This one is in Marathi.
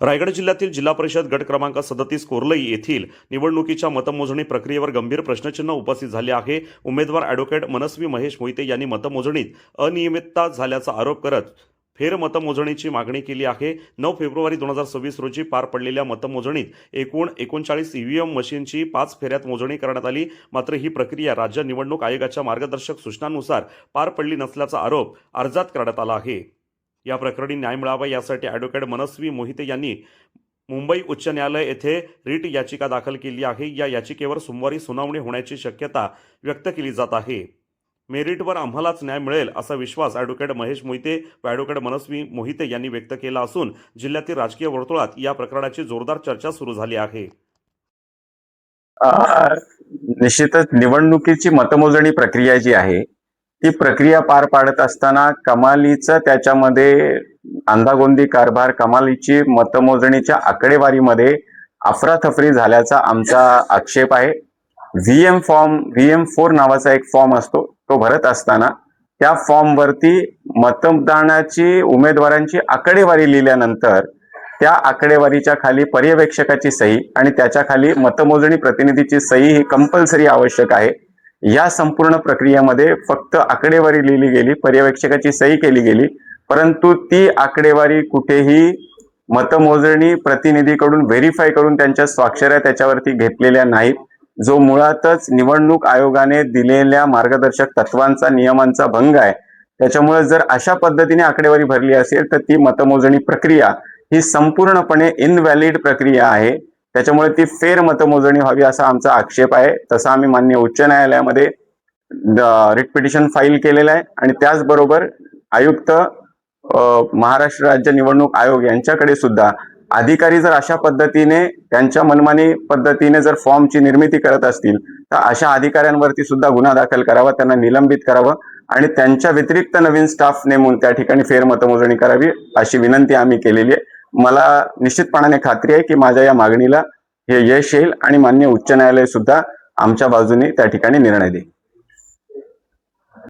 रायगड जिल्ह्यातील जिल्हा परिषद गट क्रमांक सदतीस कोर्लई येथील निवडणुकीच्या मतमोजणी प्रक्रियेवर गंभीर प्रश्नचिन्ह उपस्थित झाले आहे. उमेदवार ॲडव्होकेट मनस्वी महेश मोहिते यांनी मतमोजणीत अनियमितता झाल्याचा आरोप करत फेर मतमोजणीची मागणी केली आहे. नऊ फेब्रुवारी दोन हजार सव्वीस रोजी पार पडलेल्या मतमोजणीत एकूण एकोणचाळीस ईव्हीएम मशीनची पाच फेऱ्यात मोजणी करण्यात आली. मात्र ही प्रक्रिया राज्य निवडणूक आयोगाच्या मार्गदर्शक सूचनांनुसार पार पडली नसल्याचा आरोप अर्जात करण्यात आला आहे. या प्रकरणी न्याय मिळावा यासाठी ॲडव्होकेट मनस्वी मोहिते यांनी मुंबई उच्च न्यायालय येथे रिट याचिका दाखल केली आहे. या याचिकेवर सोमवारी सुनावणी होण्याची शक्यता व्यक्त केली जात आहे. मेरिटवर आम्हालाच न्याय मिळेल असा विश्वास ॲडव्होकेट महेश मोहिते व ॲडव्होकेट मनस्वी मोहिते यांनी व्यक्त केला असून जिल्ह्यातील राजकीय वर्तुळात या प्रकरणाची जोरदार चर्चा सुरू झाली आहे. निश्चितच निवडणुकीची मतमोजणी प्रक्रिया जी आहे ती प्रक्रिया पार पाडत असताना कमालीचं त्याच्यामध्ये अंदागोंदी कारभार कमालीची मतमोजणीच्या आकडेवारीमध्ये अफरातफरी झाल्याचा आमचा आक्षेप आहे. V M form V M four नावाचा एक फॉर्म असतो तो भरत असताना त्या फॉर्मवरती मतदानाची उमेदवारांची आकडेवारी लिहिल्यानंतर त्या आकडेवारीच्या खाली पर्यवेक्षकाची सही आणि त्याच्याखाली मतमोजणी प्रतिनिधीची सही ही कंपल्सरी आवश्यक आहे. या संपूर्ण प्रक्रियेमध्ये फक्त आकडेवारी लिहिली गेली पर्यवेक्षकाची सही केली गेली परंतु ती आकडेवारी कुठेही मतमोजणी प्रतिनिधीकडून व्हेरीफाय करून त्यांच्या स्वाक्षऱ्या त्याच्यावरती घेतलेल्या नाहीत. जो मुळातच निवडणूक आयोगाने दिलेल्या मार्गदर्शक तत्वांचा नियमांचा भंग आहे. त्याच्यामुळे जर अशा पद्धतीने आकडेवारी भरली असेल तर ती मतमोजणी प्रक्रिया ही संपूर्णपणे इनव्हॅलिड प्रक्रिया आहे. त्याच्यामुळे ती फेर मतमोजणी व्हावी असा आमचा आक्षेप आहे. तसा आम्ही मान्य उच्च न्यायालयामध्ये रिट पिटिशन फाईल केलेलं आहे आणि त्याचबरोबर आयुक्त महाराष्ट्र राज्य निवडणूक आयोग यांच्याकडे सुद्धा अधिकारी जर अशा पद्धतीने त्यांच्या मनमानी पद्धतीने जर फॉर्मची निर्मिती करत असतील तर अशा अधिकाऱ्यांवरती सुद्धा गुन्हा दाखल करावा त्यांना निलंबित करावं आणि त्यांच्या व्यतिरिक्त नवीन स्टाफ नेमून त्या ठिकाणी फेरमतमोजणी करावी अशी विनंती आम्ही केलेली आहे. मला निश्चितपणाने खात्री आहे की माझ्या या मागणीला हे यश येईल आणि मान्य उच्च न्यायालय सुद्धा आमच्या बाजूने त्या ठिकाणी निर्णय देईल.